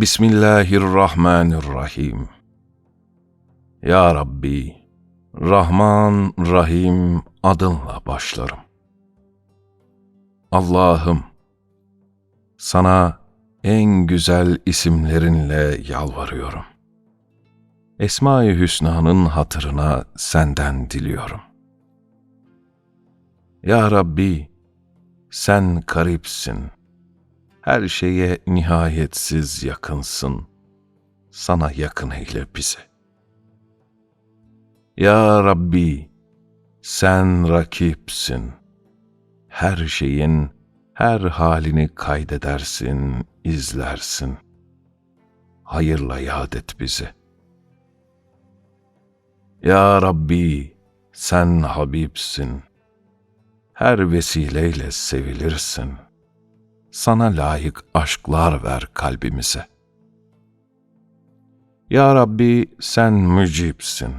Bismillahirrahmanirrahim. Ya Rabbi, Rahman, Rahim adınla başlarım. Allah'ım, sana en güzel isimlerinle yalvarıyorum. Esma-i Hüsna'nın hatırına senden diliyorum. Ya Rabbi, sen karipsin. Her şeye nihayetsiz yakınsın. Sana yakın eyle bizi. Ya Rabbi, sen rakipsin. Her şeyin, her halini kaydedersin, izlersin. Hayırla yad et bizi. Ya Rabbi, sen Habibsin. Her vesileyle sevilirsin. Sana layık aşklar ver kalbimize. Ya Rabbi, sen mücibsin.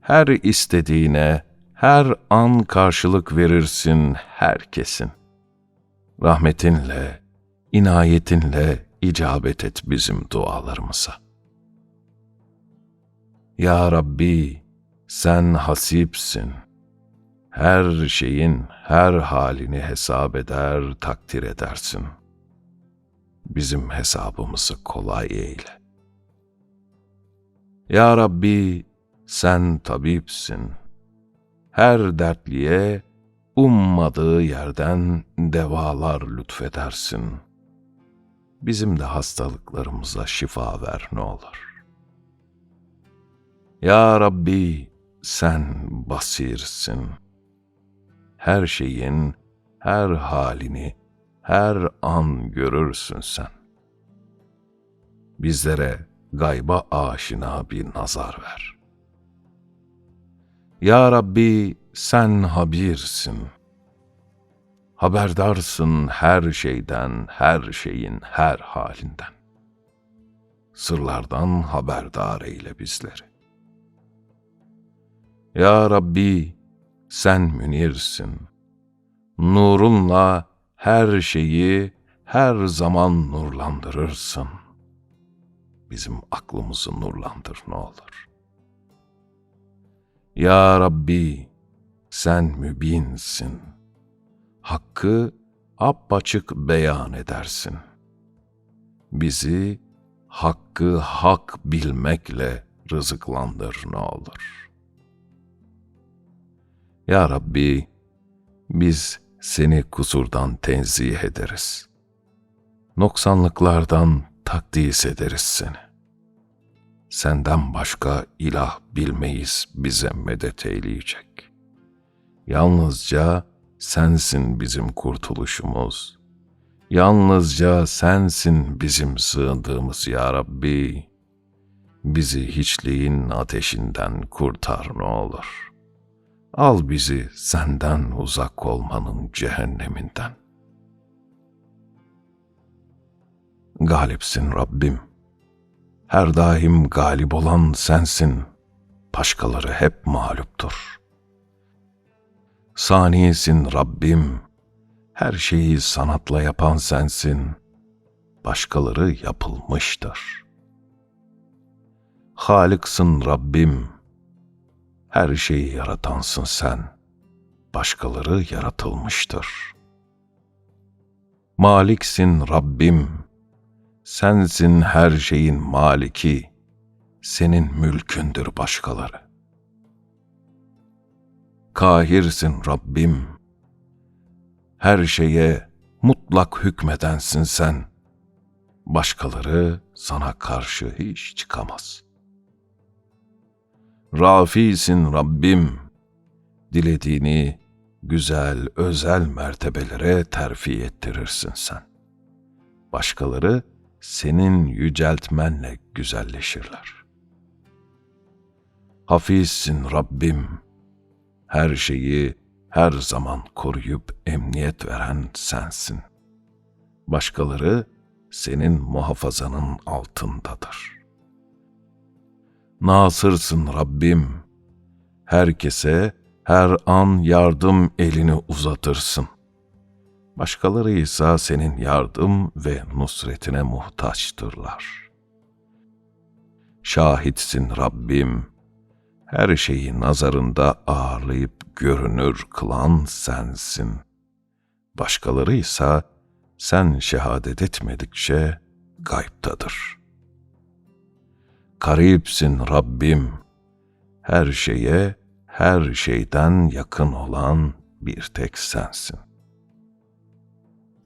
Her istediğine, her an karşılık verirsin herkesin. Rahmetinle, inayetinle icabet et bizim dualarımıza. Ya Rabbi, sen hasipsin. Her şeyin her halini hesap eder, takdir edersin. Bizim hesabımızı kolay eyle. Ya Rabbi, sen tabipsin. Her dertliye ummadığı yerden devalar lütfedersin. Bizim de hastalıklarımıza şifa ver ne olur. Ya Rabbi sen basirsin. Her şeyin, her halini, her an görürsün sen. Bizlere gayba aşina bir nazar ver. Ya Rabbi sen habirsin. Haberdarsın her şeyden, her şeyin her halinden. Sırlardan haberdar eyle bizleri. Ya Rabbi sen münirsin. Nurunla her şeyi her zaman nurlandırırsın. Bizim aklımızı nurlandır ne olur. Ya Rabbi sen mübinsin. Hakkı apaçık beyan edersin. Bizi hakkı hak bilmekle rızıklandır ne olur. Ya Rabbi, biz seni kusurdan tenzih ederiz. Noksanlıklardan takdis ederiz seni. Senden başka ilah bilmeyiz bize medet eyleyecek. Yalnızca sensin bizim kurtuluşumuz. Yalnızca sensin bizim sığındığımız ya Rabbi. Bizi hiçliğin ateşinden kurtar ne olur. Al bizi senden uzak olmanın cehenneminden. Galipsin Rabbim. Her daim galip olan sensin. Başkaları hep mağluptur.'' Saniyesin Rabbim, her şeyi sanatla yapan sensin, başkaları yapılmıştır. Halıksın Rabbim, her şeyi yaratansın sen, başkaları yaratılmıştır. Maliksin Rabbim, sensin her şeyin maliki, senin mülkündür başkaları. Kahirsin Rabbim. Her şeye mutlak hükmedensin sen. Başkaları sana karşı hiç çıkamaz. Rafisin Rabbim. Dilediğini güzel, özel mertebelere terfi ettirirsin sen. Başkaları senin yüceltmenle güzelleşirler. Hafizsin Rabbim.'' her şeyi her zaman koruyup emniyet veren sensin. Başkaları senin muhafazanın altındadır. Nasırsın Rabbim. Herkese her an yardım elini uzatırsın. Başkaları ise senin yardım ve nusretine muhtaçtırlar. Şahitsin Rabbim, her şeyi nazarında ağırlayıp görünür kılan sensin. Başkaları ise sen şehadet etmedikçe gaybtadır. Karipsin Rabbim, her şeye, her şeyden yakın olan bir tek sensin.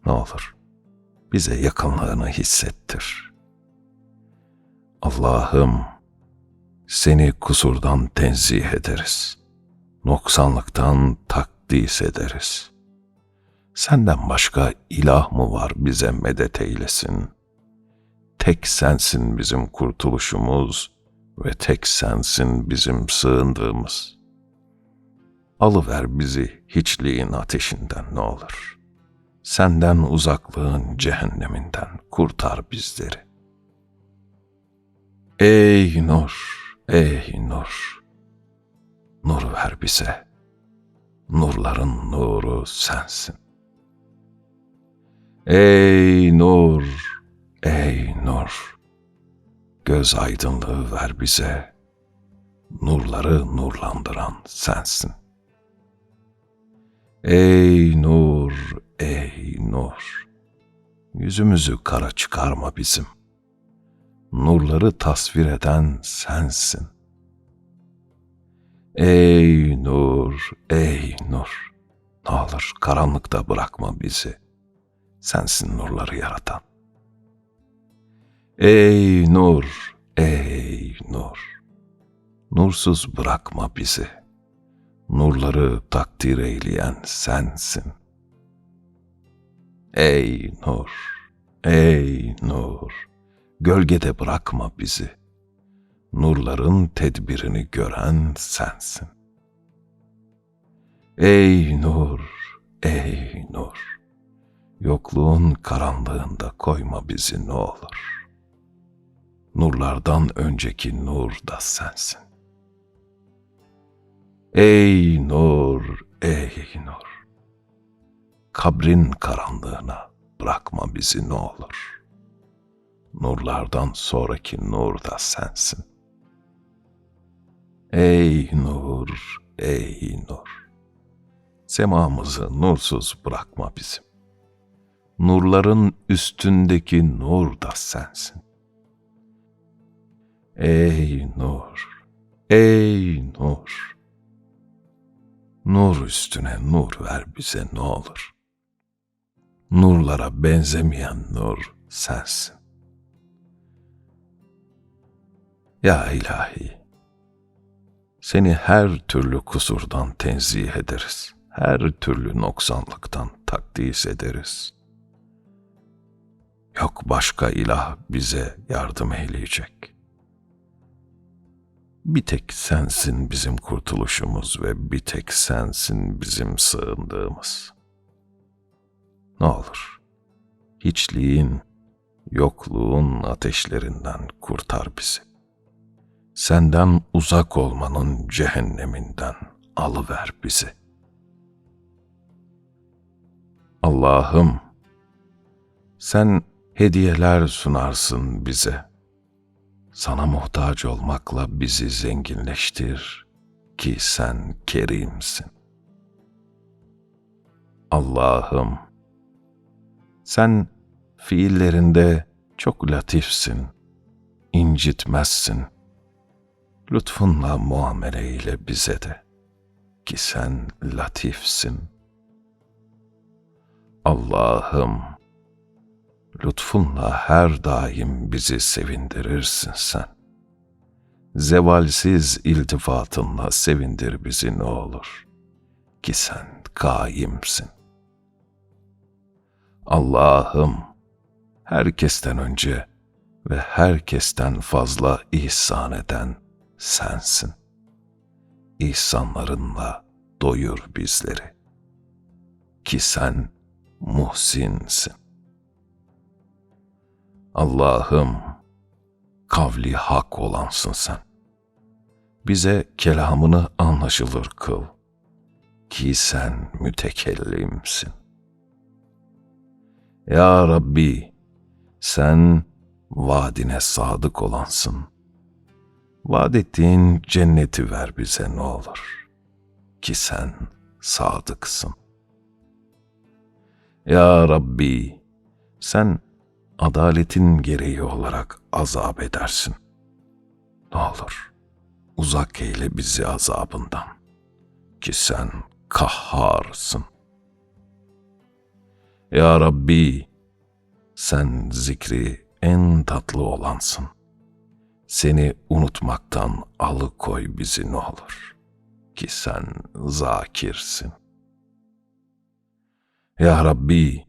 Ne olur bize yakınlığını hissettir. Allah'ım seni kusurdan tenzih ederiz. Noksanlıktan takdis ederiz. Senden başka ilah mı var bize medet eylesin? Tek sensin bizim kurtuluşumuz ve tek sensin bizim sığındığımız. Alıver bizi hiçliğin ateşinden ne olur. Senden uzaklığın cehenneminden kurtar bizleri. Ey nur, ey nur, nur ver bize. Nurların nuru sensin. Ey nur, ey nur, göz aydınlığı ver bize. Nurları nurlandıran sensin. Ey nur, ey nur, yüzümüzü kara çıkarma bizim. Nurları tasvir eden sensin. Ey nur, ey nur, ne olur karanlıkta bırakma bizi. Sensin nurları yaratan. Ey nur, ey nur, nursuz bırakma bizi. Nurları takdir eyleyen sensin. Ey nur, ey nur, gölgede bırakma bizi. Nurların tedbirini gören sensin. Ey nur, ey nur, yokluğun karanlığında koyma bizi ne olur. Nurlardan önceki nur da sensin. Ey nur, ey nur, kabrin karanlığına bırakma bizi ne olur. Nurlardan sonraki nur da sensin. Ey nur, ey nur, semamızı nursuz bırakma bizim. Nurların üstündeki nur da sensin. Ey nur, ey nur, nur üstüne nur ver bize ne olur. Nurlara benzemeyen nur sensin. Ya ilahi, seni her türlü kusurdan tenzih ederiz. Her türlü noksanlıktan takdis ederiz. Yok başka ilah bize yardım eyleyecek. Bir tek sensin bizim kurtuluşumuz ve bir tek sensin bizim sığındığımız. Ne olur, hiçliğin, yokluğun ateşlerinden kurtar bizi. Senden uzak olmanın cehenneminden alıver bizi. Allah'ım, sen hediyeler sunarsın bize. Sana muhtaç olmakla bizi zenginleştir ki sen kerimsin. Allah'ım, sen fiillerinde çok latifsin, incitmezsin. Lütfunla muamele ile bize de ki sen latifsin. Allah'ım, lütfunla her daim bizi sevindirirsin sen. Zevalsiz iltifatınla sevindir bizi ne olur ki sen kaimsin. Allah'ım, herkesten önce ve herkesten fazla ihsan eden sensin. İhsanlarınla doyur bizleri. Ki sen muhsinsin. Allah'ım, kavli hak olansın sen. Bize kelamını anlaşılır kıl. Ki sen mütekellimsin. Ya Rabbi, sen vaadine sadık olansın. Vaat ettiğin cenneti ver bize ne olur. Ki sen sadıksın. Ya Rabbi, sen adaletin gereği olarak azap edersin. Ne olur, uzak eyle bizi azabından. Ki sen kahharsın. Ya Rabbi, sen zikri en tatlı olansın. Seni unutmaktan alıkoy bizi ne olur. Ki sen zakirsin. Ya Rabbi,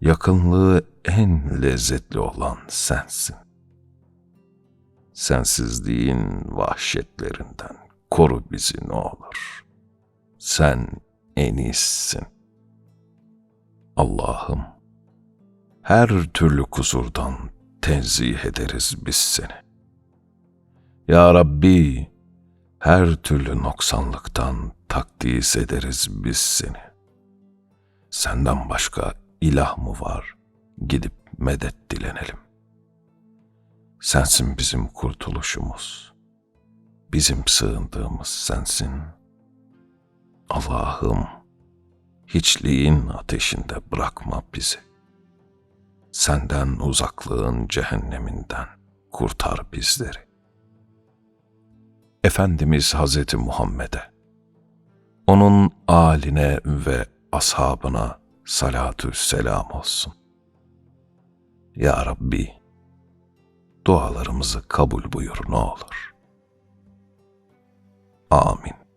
yakınlığı en lezzetli olan sensin. Sensizliğin vahşetlerinden koru bizi ne olur. Sen en iyisisin. Allah'ım, her türlü kusurdan tenzih ederiz biz seni. Ya Rabbi, her türlü noksanlıktan takdis ederiz biz seni. Senden başka ilah mı var? Gidip medet dilenelim. Sensin bizim kurtuluşumuz. Bizim sığındığımız sensin. Allah'ım, hiçliğin ateşinde bırakma bizi. Senden uzaklığın cehenneminden kurtar bizleri. Efendimiz Hazreti Muhammed'e, onun aline ve ashabına salatü selam olsun. Ya Rabbi, dualarımızı kabul buyur ne olur. Amin.